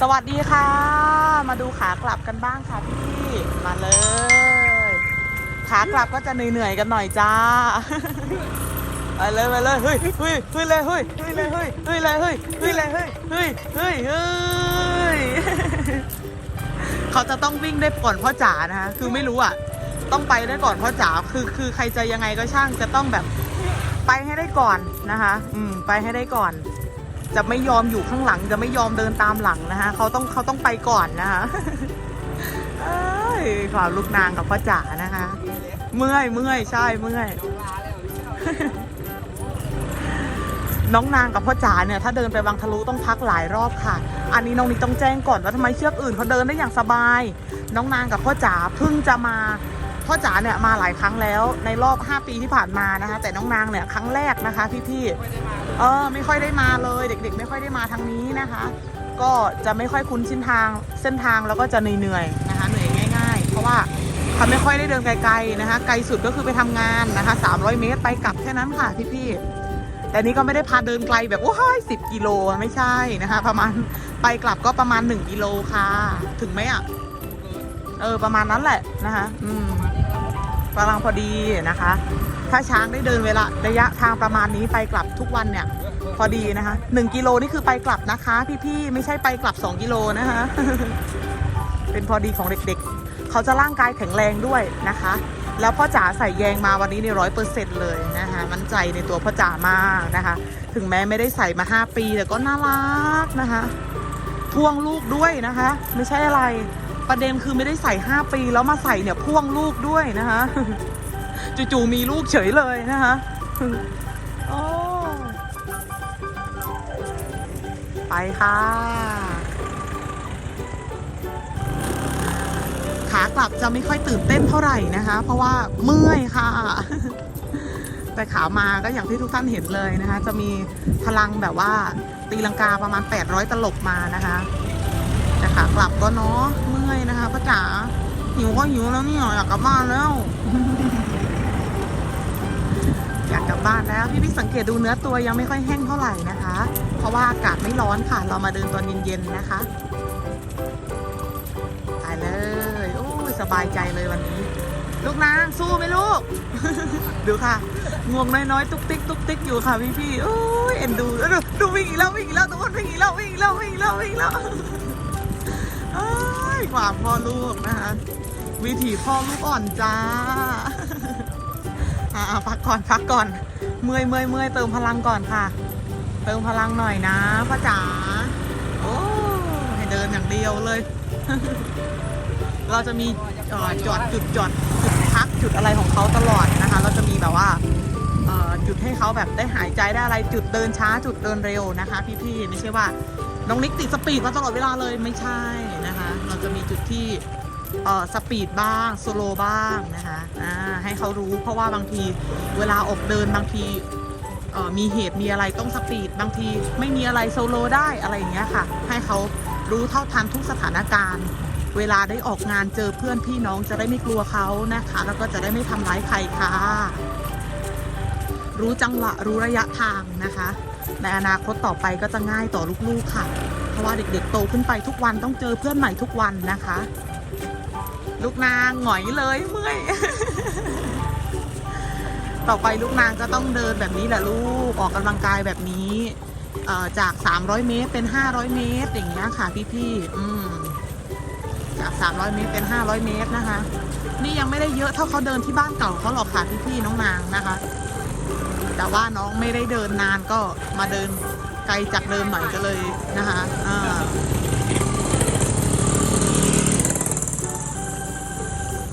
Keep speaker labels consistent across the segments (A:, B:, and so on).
A: สวัสดีค่ะ มาดูขากลับกันบ้างค่ะพี่มาเลย ขากลับก็จะเหนื่อยๆกันหน่อยจ้าไปเลยไปเลยเฮ้ยเฮ้ยเฮ้ยเลยเฮ้ยเฮ้ยเลยเฮ้ยเฮ้ยเลยเฮ้ยเฮ้ยเลยเฮ้ยเฮ้ยเฮ้ยเฮ้ยเขาจะต้องวิ่งได้ก่อนพ่อจ๋านะคะคือไม่รู้อะ ต้องไปได้ก่อนพ่อจ๋าคือคือใครจะยังไงก็ช่างจะต้องแบบ ไปให้ได้ก่อนนะคะ อืม ไปให้ได้ก่อน จะไม่ยอมอยู่ข้างหลัง จะไม่ยอมเดินตามหลังนะคะเขาต้องเขาต้องไปก่อนนะคะเอ้ยควลูกนางกับพ่อจ๋านะคะ เมื่อยเมื่อยใช่เมื่อยน้องนางกับพ่อจ๋าเนี่ยถ้าเดินไปวังทะลุต้องพักหลายรอบค่ะ อันนี้น้องนิกต้องแจ้งก่อนว่าทำไมเชือกอื่นเขาเดินได้อย่างสบาย น้องนางกับพ่อจ๋าเพิ่งจะมา พ่อจ๋าเนี่ยมาหลายครั้งแล้วในรอบ 5 ปีที่ผ่านมานะคะ แต่น้องนางเนี่ยครั้งแรกนะคะพี่ๆเออไม่ค่อยได้มาเลย เด็ก ๆ ไม่ค่อยได้มาทางนี้นะคะ ก็จะไม่ค่อยคุ้นเส้นทางเส้นทางแล้วก็จะเหนื่อยๆนะคะเหนื่อยง่าย ๆ เพราะว่าเขาไม่ค่อยได้เดินไกลๆนะคะ ไกลสุดก็คือไปทำงานนะคะ 300 เมตรไปกลับแค่นั้นค่ะพี่ๆแต่นี้ก็ไม่ได้พาเดินไกลแบบโอ้ยสิบกิโลไม่ใช่นะคะ ประมาณไปกลับก็ประมาณ 1 กิโลค่ะ ถึงไหมอะ เออประมาณนั้นแหละนะคะ อืมกำลังพอดีนะคะ ถ้าช้างได้เดินเวลาระยะทางประมาณนี้ไปกลับทุกวันเนี่ย พอดีนะคะ1กิโลนี่คือไปกลับนะคะ พี่ๆไม่ใช่ไปกลับ2กิโลนะคะ เป็นพอดีของเด็กๆ เขาจะร่างกายแข็งแรงด้วยนะคะ แล้วพ่อจ๋าใส่แยงมาวันนี้ในร้อยเปอร์เซ็นต์เลยนะคะมั่นใจในตัวพ่อจ๋ามากนะคะ ถึงแม้ไม่ได้ใส่มา5ปีแต่ก็น่ารักนะคะพวงลูกด้วยนะคะ ไม่ใช่อะไร ประเด็นคือไม่ได้ใส่ 5 ปีแล้วมาใส่เนี่ยพ่วงลูกด้วยนะคะจู่ๆมีลูกเฉยเลยนะคะโอ้ไปค่ะ ขากลับจะไม่ค่อยตื่นเต้นเท่าไหร่นะคะ เพราะว่าเมื่อยค่ะ แต่ขามาก็อย่างที่ทุกท่านเห็นเลยนะคะ จะมีพลังแบบว่าตีลังกาประมาณ 800 ตลบมานะคะ แต่ขากลับก็เนาะเมื่อยนะคะพ่อ จ๋าหิวก็หิวแล้วเนี่ยอยากกลับบ้านแล้ว อยากกลับบ้านแล้วพี่พี่สังเกตดูเนื้อตัวยังไม่ค่อยแห้งเท่าไหร่นะคะ เพราะว่าอากาศไม่ร้อนค่ะ เรามาเดินตอนเย็นๆนะคะตายเลยโอ้ยสบายใจเลยวันนี้ ลูกนางสู้ไหมลูก ดูค่ะงวงน้อยๆ ตุ๊กติ๊กตุ๊กติ๊กอยู่ค่ะพี่พี่ๆโอ้ยเอ็นดูแล้วดูดูวิ่งอีกแล้ววิ่งอีกแล้วทุกคนวิ่งอีกแล้ววิ่งอีกแล้ววิ่งอีกแล้ววิ่งอีกแล้ว เอ้ยควาพ่อลูกนะคะวิถีพ่อลูกอ่อนจ้าอ่าพักก่อนพักก่อน เมื่อยเมื่อยเมื่อยเติมพลังก่อนค่ะ เติมพลังหน่อยนะป้าจ๋าโอ้ให้เดินอย่างเดียวเลย เราจะมีเอ่อจอดจุดจอดจุดพักจุดอะไรของเขาตลอดนะคะ เราจะมีแบบว่าจุดให้เขาแบบได้หายใจได้อะไรจุดเดินช้าจุดเดินเร็วนะคะ พี่ๆไม่ใช่ว่าน้องนิกติดสปีดมาตลอดเวลาเลยไม่ใช่ จุดที่สปีดบ้างสโลบ้างนะคะให้เขารู้เพราะว่าบางทีเวลาออกเดินบางทีมีเหตุมีอะไรต้องสปีดบางทีไม่มีอะไรโซโลได้อะไรอย่างเงี้ยค่ะ ให้เขารู้เท่าทันทุกสถานการณ์ เวลาได้ออกงานเจอเพื่อนพี่น้องจะได้ไม่กลัวเขานะคะ แล้วก็จะได้ไม่ทำร้ายใครค่ะ รู้จังหวะรู้ระยะทางนะคะ ในอนาคตต่อไปก็จะง่ายต่อลูกๆค่ะ เพราะว่าเด็กๆโตขึ้นไปทุกวันต้องเจอเพื่อนใหม่ทุกวันนะคะ ลูกนางหงอยเลยเมื่อย ต่อไปลูกนางก็ต้องเดินแบบนี้แหละลูกออกกำลังกายแบบนี้เอ่อจาก 300 เมตรเป็น 500 เมตร อย่างเงี้ยค่ะพี่ๆจาก 300 เมตรเป็น 500 เมตรนะคะ นี่ยังไม่ได้เยอะเท่าเขาเดินที่บ้านเก่าเขาหรอกค่ะพี่ๆน้องนางนะคะ แต่ว่าน้องไม่ได้เดินนานก็มาเดินไกลจากเดิมหน่อยก็เลยนะคะอ่า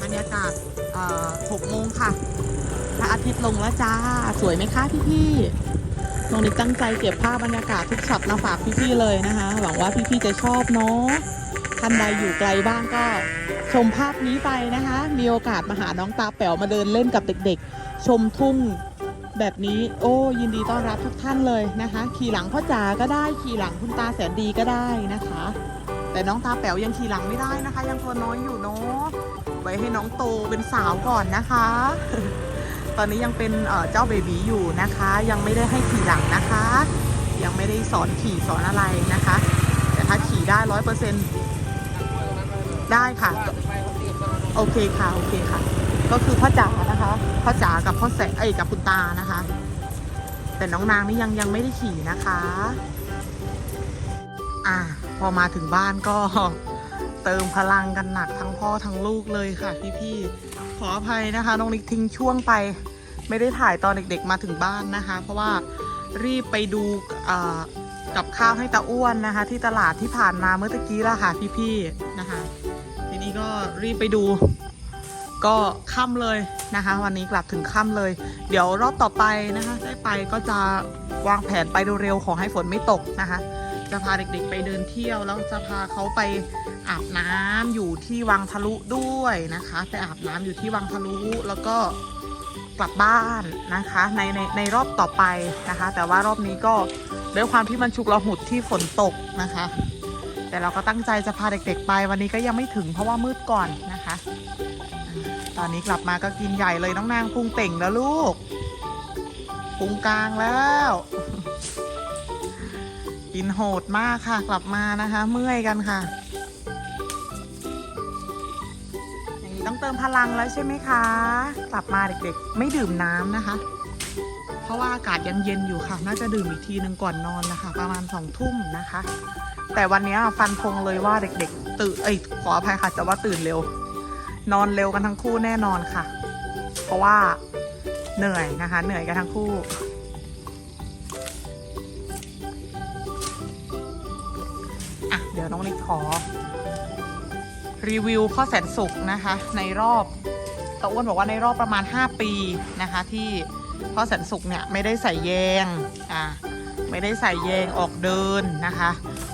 A: บรรยากาศเอ่อ6โมงค่ะพระอาทิตย์ลงแล้วจ้า สวยไหมคะพี่ๆน้องนิกตั้งใจเก็บภาพบรรยากาศทุกช็อตมาฝากพี่ๆเลยนะคะ หวังว่าพี่ๆจะชอบเนาะท่านใดอยู่ไกลบ้างก็ชมภาพนี้ไปนะคะ มีโอกาสมาหาน้องตาแป๋วมาเดินเล่นกับเด็กๆ ชมทุ่ง แบบนี้โอ้ยินดีต้อนรับทุกท่านเลยนะคะ ขี่หลังพ่อจ๋าก็ได้ขี่หลังคุณตาแสนดีก็ได้นะคะ แต่น้องตาแป๋วยังขี่หลังไม่ได้นะคะ ยังตัวน้อยอยู่เนาะไว้ให้น้องโตเป็นสาวก่อนนะคะ ตอนนี้ยังเป็นเจ้าเบบีอยู่นะคะ ยังไม่ได้ให้ขี่หลังนะคะ ยังไม่ได้สอนขี่สอนอะไรนะคะ แต่ถ้าขี่ได้ร้อยเปอร์เซ็นได้ค่ะ โอเคค่ะ โอเคค่ะ ก็คือพ่อจ๋านะคะพ่อจ๋ากับพ่อแสเอ้ยกับคุณตานะคะ แต่น้องนางนี่ยังยังไม่ได้ขี่นะคะ อ่า พอมาถึงบ้านก็เติมพลังกันหนักทั้งพ่อทั้งลูกเลยค่ะพี่ๆขออภัยนะคะน้องนิกทิ้งช่วงไป ไม่ได้ถ่ายตอนเด็กๆมาถึงบ้านนะคะ เพราะว่ารีบไปดูกับข้าวให้ตาอ้วนนะคะ ที่ตลาดที่ผ่านมาเมื่อตะกี้ละค่ะพี่ๆนะคะ ทีนี้ก็รีบไปดู ก็ค่ำเลยนะคะ วันนี้กลับถึงค่ำเลย เดี๋ยวรอบต่อไปนะคะได้ไปก็จะวางแผนไปเร็วๆขอให้ฝนไม่ตกนะคะ จะพาเด็กๆไปเดินเที่ยวแล้วจะพาเขาไปอาบน้ำอยู่ที่วังทะลุด้วยนะคะไปอาบน้ำอยู่ที่วังทะลุแล้วก็กลับบ้านนะคะ ในในในรอบต่อไปนะคะ แต่ว่ารอบนี้ก็ด้วยความที่มันฉุกระหุดที่ฝนตกนะคะ แต่เราก็ตั้งใจจะพาเด็กๆไปวันนี้ก็ยังไม่ถึงเพราะว่ามืดก่อนนะคะ ตอนนี้กลับมาก็กินใหญ่เลยน้องนางพุงเต่งแล้วลูก พุงกลางแล้ว กินโหดมากค่ะ กลับมานะคะ เมื่อยกันค่ะ อย่างนี้ต้องเติมพลังแล้วใช่ไหมคะ กลับมาเด็กๆ ไม่ดื่มน้ำนะคะ เพราะว่าอากาศยังเย็นอยู่ค่ะ น่าจะดื่มอีกทีหนึ่งก่อนนอนนะคะ ประมาณสองทุ่มนะคะ แต่วันนี้ฟันธงเลยว่าเด็กๆ ตื่น เอ้ยขออภัยค่ะแต่ว่าตื่นเร็ว นอนเร็วกันทั้งคู่แน่นอนค่ะ เพราะว่าเหนื่อยนะคะ เหนื่อยกันทั้งคู่ อะ เดี๋ยวน้องนิกขอ รีวิวพ่อแสนสุขนะคะ ในรอบตะอ้วนบอกว่าในรอบประมาณ 5 ปีนะคะ ที่พ่อแสนสุขเนี่ยไม่ได้ใส่แยง อ่าไม่ได้ใส่แยงออกเดินนะคะ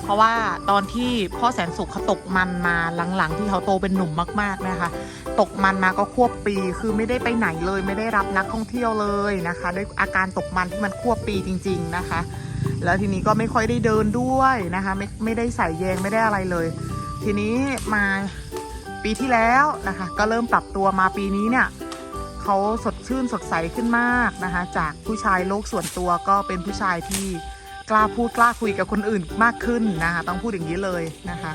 A: ราะว่าตอนที่พ่อแสนสุขเขาตกมันมาหลังๆ ที่เขาโตเป็นหนุ่มมาก ๆนะคะ ตกมันมาก็ควบปีคือไม่ได้ไปไหนเลย ไม่ได้รับนักท่องเที่ยวเลยนะคะ ด้วยอาการตกมันที่มันควบปีจริง ๆนะคะ แล้วทีนี้ก็ไม่ค่อยได้เดินด้วยนะคะ ไม่ไม่ได้ใส่แยงไม่ได้อะไรเลย ทีนี้มาปีที่แล้วนะคะ ก็เริ่มปรับตัวมาปีนี้เนี่ยเขาสดชื่นสดใสขึ้นมากนะคะ จากผู้ชายโลกส่วนตัวก็เป็นผู้ชายที่ กล้าพูดกล้าคุยกับคนอื่นมากขึ้นนะคะต้องพูดอย่างนี้เลยนะคะ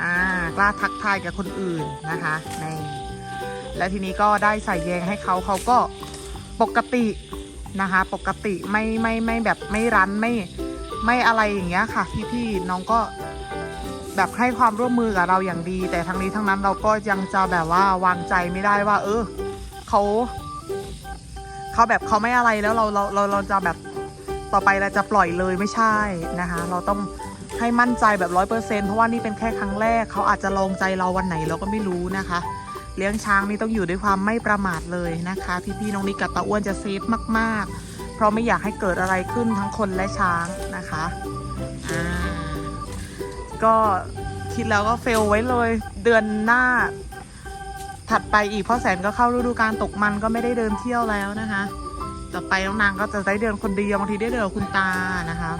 A: อ่ากล้าทักทายกับคนอื่นนะคะในและทีนี้ก็ได้ใส่แยงให้เขาเขาก็ปกตินะคะ ปกติไม่ไม่ไม่แบบไม่รั้นไม่ไม่อะไรอย่างเงี้ยค่ะพี่ๆน้องก็แบบให้ความร่วมมือกับเราอย่างดี แต่ทั้งนี้ทั้งนั้นเราก็ยังจะแบบว่าวางใจไม่ได้ว่า เออเขาเขาแบบเขาไม่อะไรแล้วเราเราเราเราจะแบบ ต่อไปเราจะปล่อยเลยไม่ใช่นะคะ เราต้องให้มั่นใจแบบร้อยเปอร์เซ็นเพราะว่านี่เป็นแค่ครั้งแรก เขาอาจจะลงใจเราวันไหนเราก็ไม่รู้นะคะ เลี้ยงช้างนี่ต้องอยู่ด้วยความไม่ประมาทเลยนะคะ พี่ๆน้องนิกกับตาอ้วนจะเซฟมากๆ เพราะไม่อยากให้เกิดอะไรขึ้นทั้งคนและช้างนะคะอ่าก็คิดแล้วก็เฟลไว้เลย เดือนหน้า ถัดไปอีกเพ่อแสนก็เข้าฤดูการตกมันก็ไม่ได้เดินเที่ยวแล้วนะคะ ต่อไปน้องนางก็จะได้เดินคนเดียวบางทีได้เดินกับคุณตานะคะ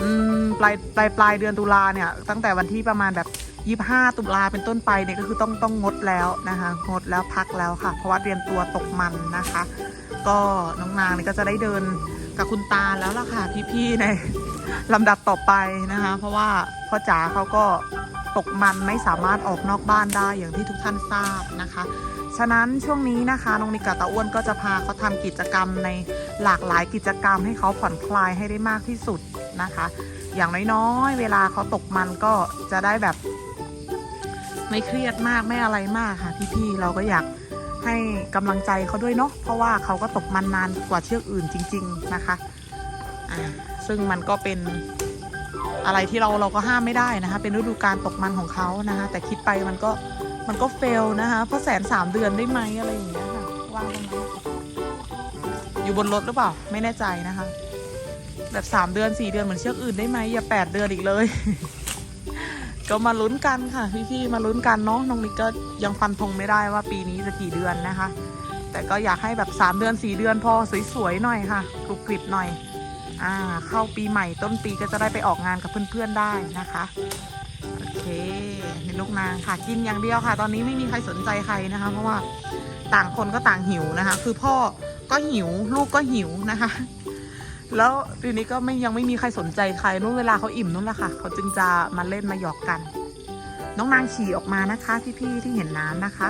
A: อืมปลายปลายปลายเดือนตุลาเนี่ย ตั้งแต่วันที่ประมาณแบบยี่ห้าตุลาเป็นต้นไปเนี่ยก็คือต้องต้องงดแล้วนะคะ งดแล้วพักแล้วค่ะ เพราะว่าเรียมตัวตกมันนะคะ ก็น้องนางนี่ก็จะได้เดินกับคุณตาแล้วล่ะค่ะพี่ๆในลำดับต่อไปนะคะ เพราะว่าพ่อจ๋าเขาก็ ตกมันไม่สามารถออกนอกบ้านได้อย่างที่ทุกท่านทราบนะคะ ฉะนั้นช่วงนี้นะคะน้องนิกกับตาอ้วนก็จะพาเขาทำกิจกรรมในหลากหลายกิจกรรมให้เขาผ่อนคลายให้ได้มากที่สุดนะคะ อย่างน้อยๆ เวลาเขาตกมันก็จะได้แบบ ไม่เครียดมากไม่อะไรมากค่ะพี่ๆเราก็อยากให้กำลังใจเขาด้วยเนาะเพราะว่าเขาก็ตกมันนานกว่าเชือกอื่นจริง ๆนะคะ ซึ่งมันก็เป็น อะไรที่เราเราก็ห้ามไม่ได้นะคะ เป็นฤดูการตกมันของเขานะคะ แต่คิดไปมันก็มันก็เฟลนะคะเพราะแสนสามเดือนได้ไหมอะไรอย่างเงี้ยค่ะวางตรงนั้นอยู่บนรถหรือเปล่า ไม่แน่ใจนะคะ แบบสามเดือนสี่เดือนเหมือนเชือกอื่นได้ไหมอย่าแปดเดือนอีกเลย ก็มาลุ้นกันค่ะ พี่ๆมาลุ้นกันเนาะน้องนิกก็ยังฟันธงไม่ได้ว่าปีนี้จะกี่เดือนนะคะ แต่ก็อยากให้แบบ3เดือน4เดือนพอสวยๆหน่อยค่ะกรุบกริบหน่อย อ่าเข้าปีใหม่ต้นปีก็จะได้ไปออกงานกับเพื่อนๆได้นะคะโอเคในลูกนางค่ะกินอย่างเดียวค่ะ ตอนนี้ไม่มีใครสนใจใครนะคะ เพราะว่าต่างคนก็ต่างหิวนะคะ คือพ่อก็หิวลูกก็หิวนะคะ แล้วทีนี้ก็ไม่ยังไม่มีใครสนใจใครนู่นเวลาเขาอิ่มนู่นแหละค่ะเขาจึงจะมาเล่นมาหยอกกัน น้องนางฉี่ออกมานะคะพี่ๆที่เห็นน้ำนะคะ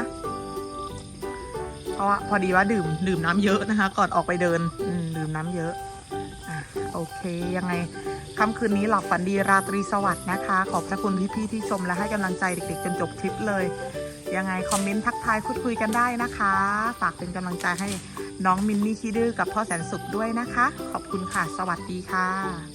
A: เพราะว่าพอดีว่าดื่มดื่มน้ำเยอะนะคะ ก่อนออกไปเดินอืดื่มน้ำเยอะ โอเค ยังไงค่ำคืนนี้หลับฝันดีราตรีสวัสดิ์นะคะ ขอบพระคุณพี่ๆที่ชมและให้กำลังใจเด็กๆ จนจบคลิปเลย ยังไงคอมเมนต์ทักทายพูดคุยกันได้นะคะ ฝากเป็นกำลังใจให้น้องมินนี่คิดื้อกับพ่อแสนสุขด้วยนะคะ ขอบคุณค่ะ สวัสดีค่ะ